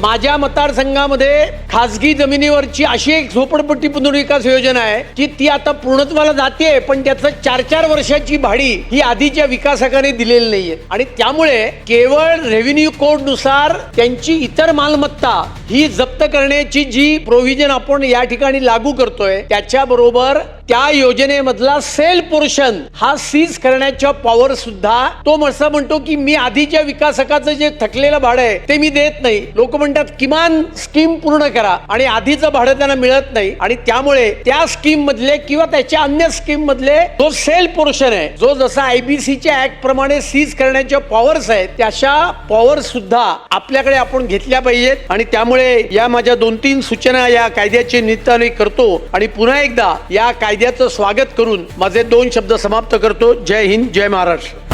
माझ्या मतदारसंघामध्ये खासगी जमिनीवरची अशी एक झोपडपट्टी पुनर्विकास योजना आहे की ती आता पूर्णत्वाला जाते पण त्याचं चार चार वर्षाची भाडी ही आधीच्या विकासकाने दिलेली नाहीये. आणि त्यामुळे केवळ रेव्हेन्यू कोडनुसार त्यांची इतर मालमत्ता ही जप्त करण्याची जी प्रोव्हिजन आपण या ठिकाणी लागू करतोय त्याच्या बरोबर त्या योजनेमधला सेल पोर्शन हा सीज करण्याच्या पॉवर सुद्धा तो मसा म्हणतो की मी आधीच्या विकासकाचं जे थकलेलं भाडं आहे ते मी देत नाही. लोक म्हणतात किमान स्कीम पूर्ण करा. आणि आधीचं भाडं त्यांना मिळत नाही. आणि त्यामुळे त्या स्कीम मधले किंवा त्याच्या अन्य स्कीम मधले जो सेल पोर्शन आहे जो जसा आयबीसीच्या ऍक्ट प्रमाणे सीज करण्याच्या पॉवर्स आहेत त्याच्या पॉवर सुद्धा आपल्याकडे आपण घेतल्या पाहिजेत. आणि त्यामुळे या माझ्या दोन तीन सूचना या कायद्याचे निमित्ताने करतो आणि पुन्हा एकदा या कायद्याचं स्वागत करून माझे दोन शब्द समाप्त करतो. जय हिंद जय महाराष्ट्र.